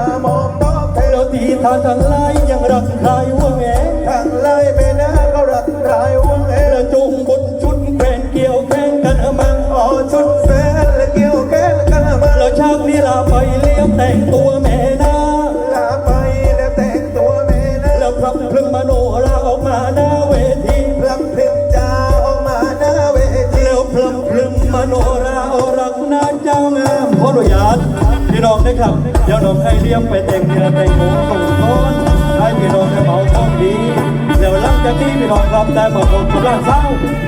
ามองตอบแทนแล้วที่ทานทางไลายยังรักใครว่าแงทางไล่ไปนะก็รักรายวังเอแล้วจุงบน ครับเดี๋ยวน้องให้เลี้ยงไปแต่งเนื้อแต่งหมูส่งต้นให้พี่น้องได้เมาของดีแล้วหลังจากที่พี่น้องรับได้มาพบกับร้านเศร้า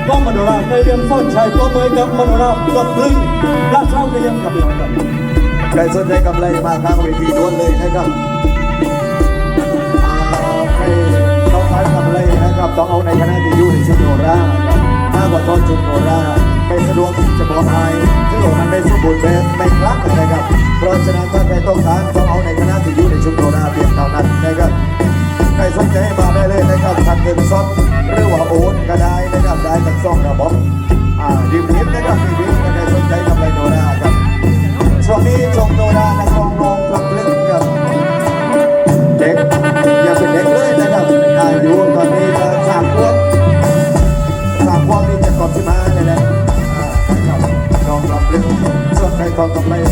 ก็มโนราเคยเลี้ยงส้นชายตัวเมยกับมโนรากับพลึงร้านเศร้าเคยเลี้ยงกับพี่น้องครับใครสนใจกำไรมาทางเวทีด้วนเลยนะครับอ่าใครต้องการกำไรนะครับต้องเอาในคณะที่อยู่ในชุดโนรามากกว่าตอนชุดโนราไปสะดวกจะบอกให้ซึ่งมันไม่สมบูรณ์แบบไม่คลักนะครับ ส่วนใครทองไร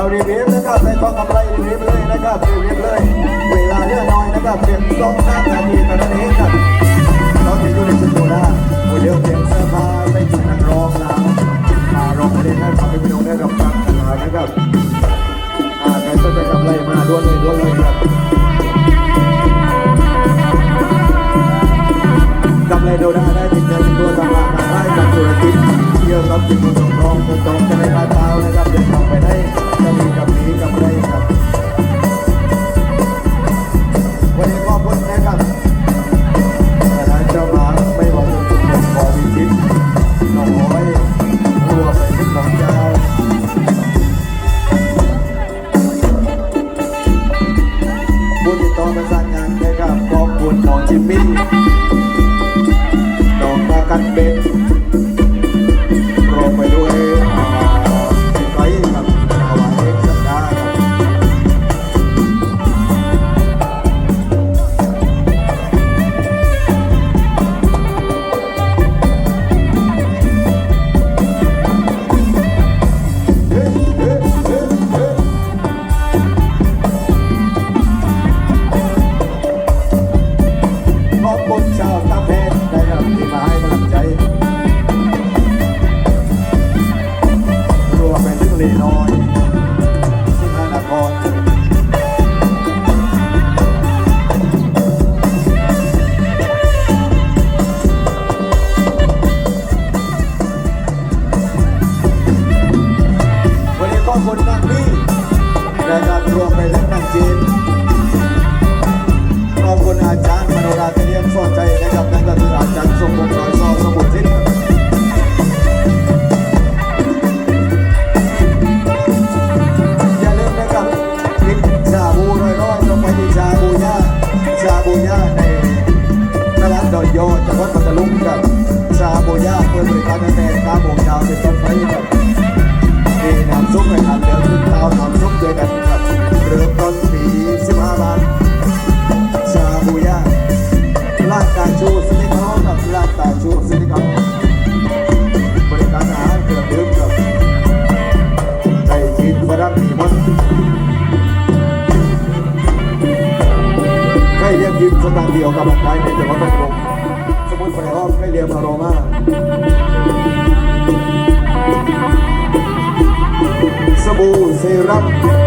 เอารีบๆนะครับใส่ทองกำไรรีบเลยนะครับรีบเลย เวลาเลือน้อยนะครับเพียงสองสามนาทีเท่านั้นเองครับตอนที่อยู่ในชุดโบราณโอเดี๋ยวเพียงเสื้อผ้าไม่ถึงนักร้องแล้วมาร้องเพลงให้ฟังให้พี่น้องได้รับฟังกันนะครับใครสนใจกำไรมาด้วยเลยด้วยเลยครับกำไรโดนา วันนี้ขอบคุณนะครับ เพชรนะครับที่มาให้กำลังใจรวไปถึงลีน้อยสิงหานครวันนี้ขอบคุณนักพี่นะครับรวมไปถึงนักจีน อาจารย์มโนราที่เลี้ยงสอนใจนะครับนั่นก็คืออาจารย์สมบูรณ์ร้อยซอสมุทรทิศอย่าลืมนะครับกินชาบูร้อยร้อยลงไปที่ชาบูย่าชาบูย่าในตลาดดอยโยจังหวัดปัตตานีครับชาบูย่าเปิดบริการตั้งแต่9โมงเช้าเป็นต้นไปครับมีน้ำซุปให้ทานเดือดขึ้นเตาน้ำซุปด้วยกันครับเริ่มาดตาชูสนิทเขากับลาดตาชูสนิทเขาบริการอาหารเครื่องดื่มกับไก่จีนฝรั่งมีมดใกล้เรียกยิมสตางเดียวกับบัตรไทยในจังหวัดตรงสมุนไพรอ้อมใกล้เรียมอารมาสบู่เซรั่ม